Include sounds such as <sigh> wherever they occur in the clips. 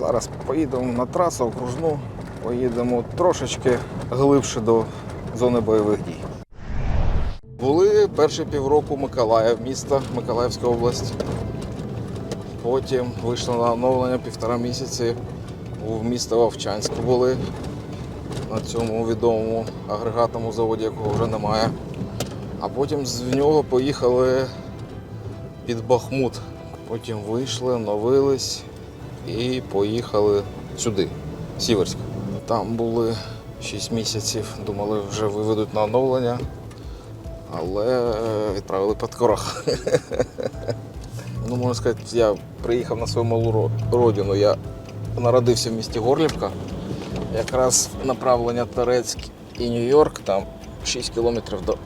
Зараз поїдемо на трасу окружну, поїдемо трошечки глибше до зони бойових дій. Були перші півроку Миколаїв, міста Миколаївська область. Потім вийшли на оновлення півтора місяці у місто Вовчанськ були на цьому відомому агрегатному заводі, якого вже немає. А потім з нього поїхали під Бахмут. Потім вийшли, новились і поїхали сюди, Сіверськ. Там були 6 місяців, думали, вже виведуть на оновлення, але відправили під корох. <laughs> Ну, можна сказати, я приїхав на свою малу родину. Я народився в місті Горлівка. Якраз направлення Торецьк і Нью-Йорк, там 6 кілометрів до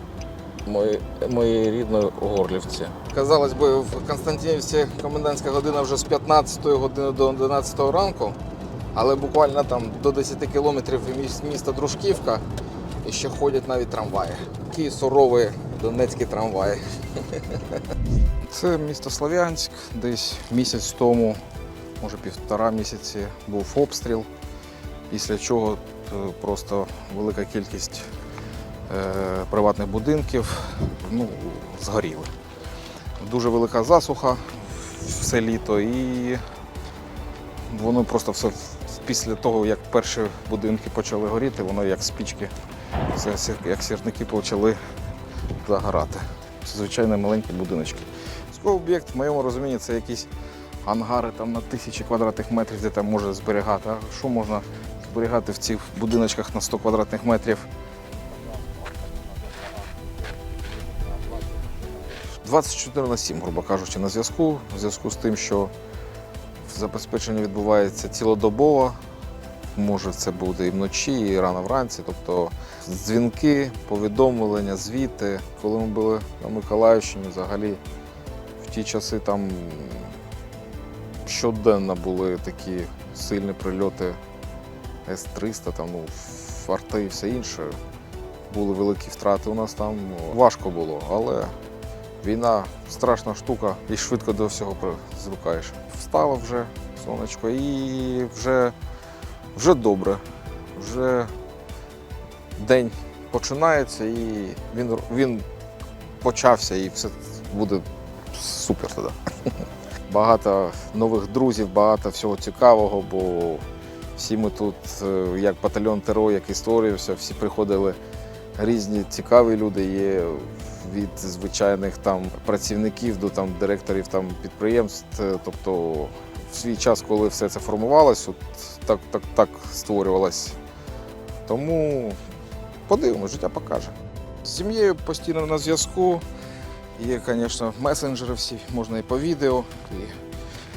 моєї, моєї рідної Горлівці. Казалось би, в Константинівці комендантська година вже з 15 години до 11 ранку, але буквально там до 10 кілометрів від міста Дружківка і ще ходять навіть трамваї. Такі сурові донецькі трамваї. <laughs> Це місто Слов'янськ. Десь місяць тому, може півтора місяці, був обстріл, після чого е, просто велика кількість приватних будинків ну, згоріли. Дуже велика засуха все літо і воно просто все після того, як перші будинки почали горіти, воно як спічки, як сірники почали загорати. Це звичайні маленькі будиночки. Військовий об'єкт, в моєму розумінні, це якісь ангари там на тисячі квадратних метрів, де там може зберігати. А що можна зберігати в цих будиночках на 100 квадратних метрів? 24 на 7, грубо кажучи, на зв'язку. В зв'язку з тим, що забезпечення відбувається цілодобово. Може, це буде і вночі, і рано вранці. Тобто дзвінки, повідомлення, звіти. Коли ми були на Миколаївщині, взагалі в ті часи там щоденно були такі сильні прильоти С-300, там, ну, фарти і все інше. Були великі втрати у нас там. Важко було, але війна страшна штука і швидко до всього звикаєш. Встало вже сонечко і вже, вже добре. Вже день починається і він, він почався і все буде супер тоді. <laughs> Багато нових друзів, багато всього цікавого, бо всі ми тут, е, як батальйон ТРО, який створювався, всі приходили різні цікаві люди. Є від звичайних там працівників до там директорів там підприємств. Е, Тобто в свій час, коли все це формувалось, от так, так, так створювалось. Тому подивимось, життя покаже. З сім'єю постійно на зв'язку. Є, звісно, месенджери всі, можна і по відео, і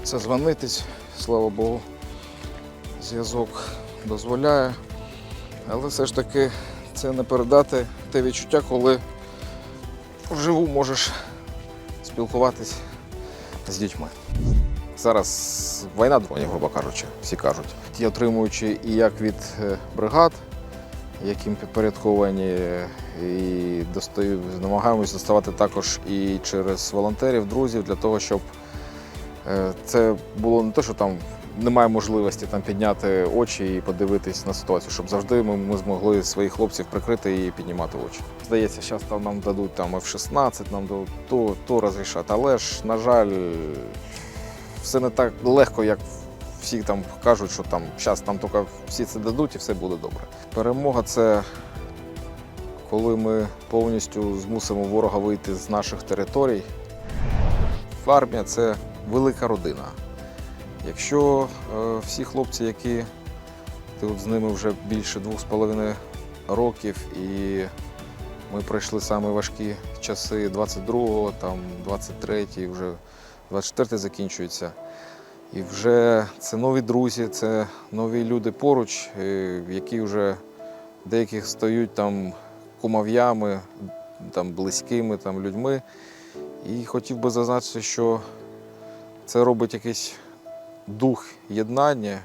созвонитись, слава Богу. Зв'язок дозволяє. Але все ж таки це не передати те відчуття, коли вживу можеш спілкуватись з дітьми. Зараз війна дронів, грубо кажучи, всі кажуть. Ті отримуючи і як від е, бригад, яким підпорядковані, і достаю, намагаємось доставати також і через волонтерів, друзів, для того, щоб е, це було не те, що там немає можливості там підняти очі і подивитись на ситуацію, щоб завжди ми, ми змогли своїх хлопців прикрити і піднімати очі. Здається, зараз там нам дадуть там F-16, нам дадуть то, то розрішати. Але ж, на жаль, все не так легко, як всі там кажуть, що там зараз нам тільки всі це дадуть і все буде добре. Перемога це коли ми повністю змусимо ворога вийти з наших територій. Армія це велика родина. Якщо е, всі хлопці, які ти от з ними вже більше двох з половиною років, і ми пройшли самі важкі часи 22-го, там 23-й, вже 24-й закінчується. І вже це нові друзі, це нові люди поруч, е, які вже деяких стають там кумов'ями, там близькими там, людьми. І хотів би зазначити, що це робить якийсь дух єднання.